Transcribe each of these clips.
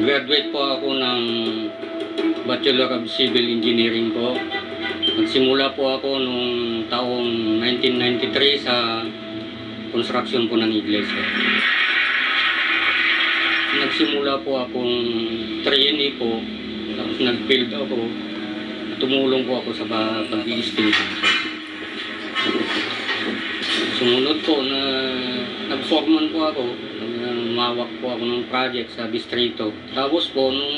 Graduate po ako ng Bachelor of Civil Engineering po. Nagsimula po ako nung taong 1993 sa construction po ng iglesia. Nagsimula po akong trainee po, nag-build ako. Tumulong po ako sa pa- pag-i-estimate po. Sumunod po na nag-foreman po ako, mawak po ako ng project sa distrito. Tapos po nung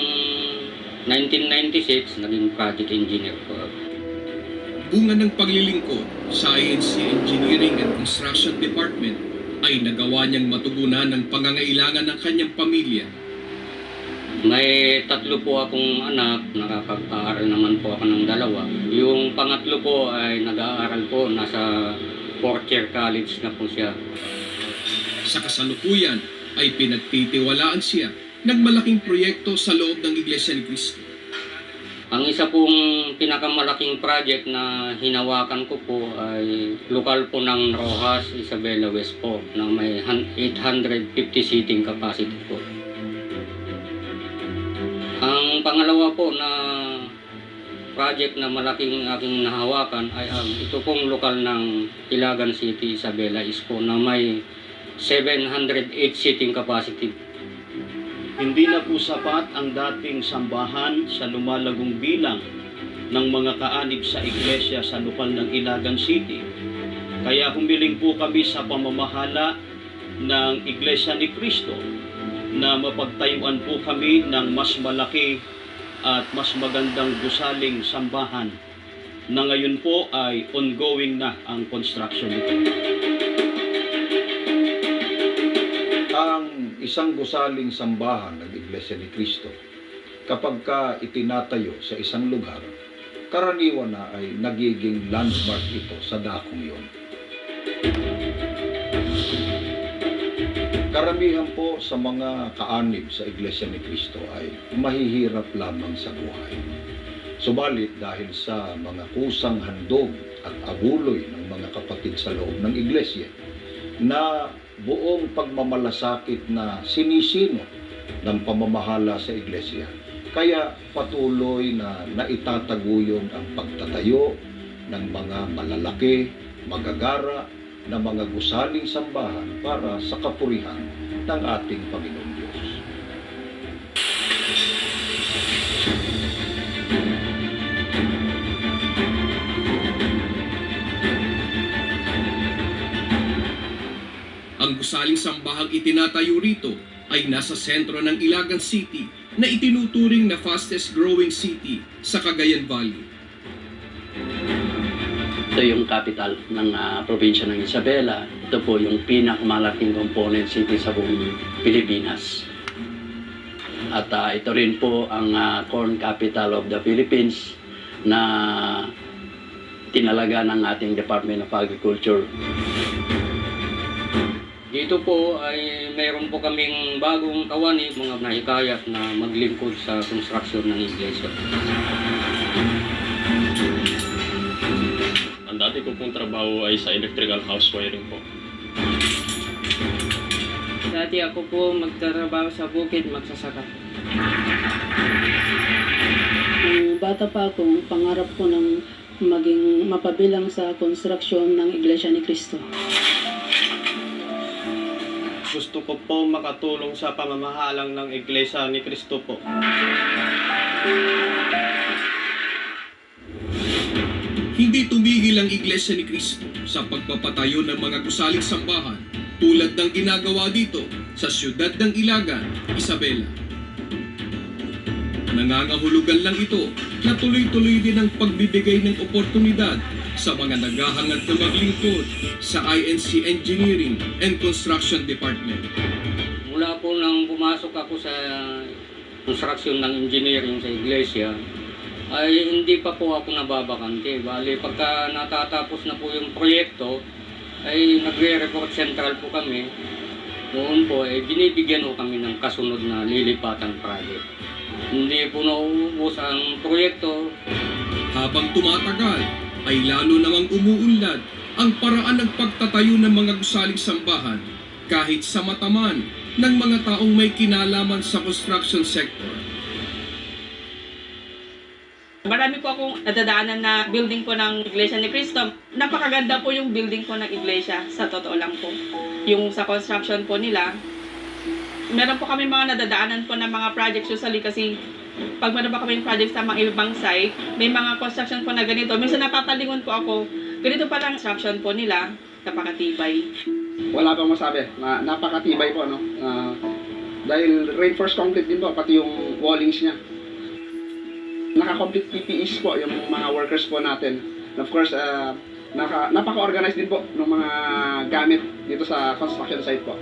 1996, naging project engineer po ako. Bunga ng paglilingkod sa INC Engineering and Construction Department ay nagawa niyang matugunan ng pangangailangan ng kanyang pamilya. May tatlo po akong anak, nakapag-aaral naman po ako ng dalawa. Yung pangatlo po ay nag-aaral po, nasa fourth year college na po siya. Sa kasalukuyan ay pinagtitiwalaan siya ng malaking proyekto sa loob ng Iglesia ni Cristo. Ang isa pong pinakamalaking project na hinawakan ko po ay lokal po ng Rojas, Isabela West po, na may hun- 850 seating capacity po. Ang pangalawa po na project na malaking aking nahawakan ay ang ito pong lokal ng Ilagan City, Isabela is po na may 708 seating capacity Hindi na po sapat ang dating sambahan sa lumalagong bilang ng mga kaanib sa iglesia sa lokal ng Ilagan City. Kaya humiling po kami sa pamamahala ng Iglesia ni Cristo na mapagtayuan po kami ng mas malaki at mas magandang gusaling sambahan na ngayon po ay ongoing na ang construction nito. ang isang gusaling sambahan ng Iglesia ni Cristo, kapag ka itinatayo sa isang lugar, karaniwan na ay nagiging landmark ito sa dakong yon. Karamihan po sa mga kaanib sa Iglesia ni Cristo ay mahihirap lamang sa buhay. Subalit dahil sa mga kusang handog at abuloy ng mga kapatid sa loob ng Iglesia, na buong pagmamalasakit na sinisino ng pamamahala sa iglesia. Kaya patuloy na naitataguyod ang pagtatayo ng mga malalaki, magagara na mga gusaling sambahan para sa kapurihan ng ating Panginoong Diyos. Ang gusaling sambahang itinatayo rito ay nasa sentro ng Ilagan City na itinuturing na fastest growing city sa Cagayan Valley. Ito yung capital ng ah, probinsya ng Isabela. Ito po yung pinakamalaking component city sa buong Pilipinas. At ah, ito rin po ang ah, corn capital of the Philippines na tinalaga ng ating Department of Agriculture. Dito po ay mayroon po kaming bagong kawani, mga nahikayat na maglingkod sa construction ng iglesia. Dati ko pong trabaho ay sa electrical house wiring po. Dati ako po magtrabaho sa bukid, magsasaka. Nung bata pa ako, pangarap ko ng maging mapabilang sa konstruksyon ng Iglesia ni Cristo. Gusto ko po makatulong sa pamamahalang ng Iglesia ni Cristo po. Hindi tumigil ang Iglesia ni Cristo sa pagpapatayo ng mga gusaling sambahan tulad ng ginagawa dito sa siyudad ng Ilagan, Isabela. Nangangahulugan lang ito na tuloy-tuloy din ang pagbibigay ng oportunidad sa mga naghahangad na maglingkod sa INC Engineering and Construction Department. Mula po nang pumasok ako sa construction ng engineering sa iglesia, ay hindi pa po ako nababakante. Bali, pagka natatapos na po yung proyekto, ay nagre-report central po kami. noon po eh binibigyan po kami ng kasunod na lilipatan project. Hindi po nauubos ang proyekto. Habang tumatagal, ay lalo namang umuunlad ang paraan ng pagtatayo ng mga gusaling sambahan kahit sa mataman ng mga taong may kinalaman sa construction sector. Marami po akong nadadaanan na building po ng Iglesia ni Cristo. Napakaganda po yung building po ng iglesia, sa totoo lang po. Yung sa construction po nila, meron po kami mga nadadaanan po ng mga projects usually kasi pag meron pa kami project sa mga ibang site, may mga construction po na ganito. Minsan napatalingon po ako, ganito pa lang construction po nila, napakatibay. wala pang masabi. Na, napakatibay po, no? Ah, dahil reinforced concrete din po, pati yung wallings niya. Naka-complete PPEs po yung mga workers po natin. And of course, ah, naka, napaka-organized din po ng mga gamit dito sa construction site po.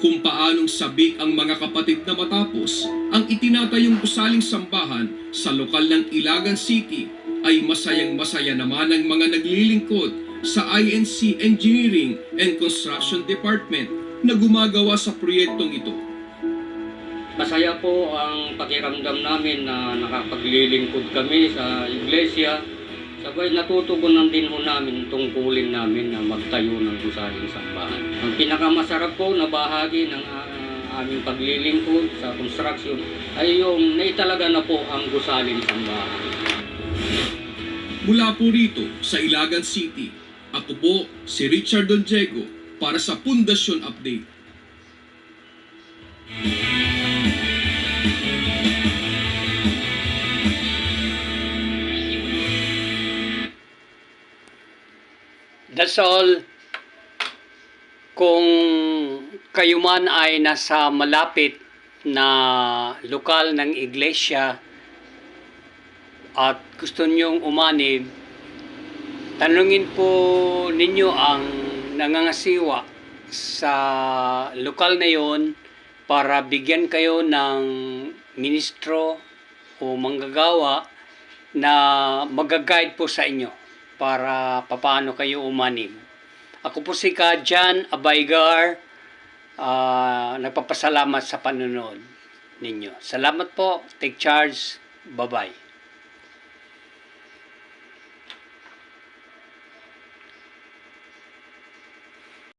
Kung paanong sabik ang mga kapatid na matapos ang itinatayong gusaling sambahan sa lokal ng Ilagan City ay masayang masaya naman ang mga naglilingkod sa INC Engineering and Construction Department na gumagawa sa proyektong ito. Masaya po ang pakiramdam namin na nakapaglilingkod kami sa iglesia. Sabay natutugunan din ho namin tungkulin namin na magtayo ng gusaling sambahan. Ang pinakamasarap po na bahagi ng ah, aming paglilingkod sa construction ay yung naitalaga na po ang gusaling sambahan. Mula po rito sa Ilagan City, ako po si Richard Don Diego para sa Pundasyon Update. All. Kung kayo man ay nasa malapit na lokal ng iglesia at gusto nyong umanib, tanungin po ninyo ang nangangasiwa sa lokal na yon para bigyan kayo ng ministro o manggagawa na magaguide po sa inyo para papaano kayo umanib. Ako po si Ka Jan Abaygar, ah, nagpapasalamat sa panonood ninyo. Salamat po, take charge, bye-bye.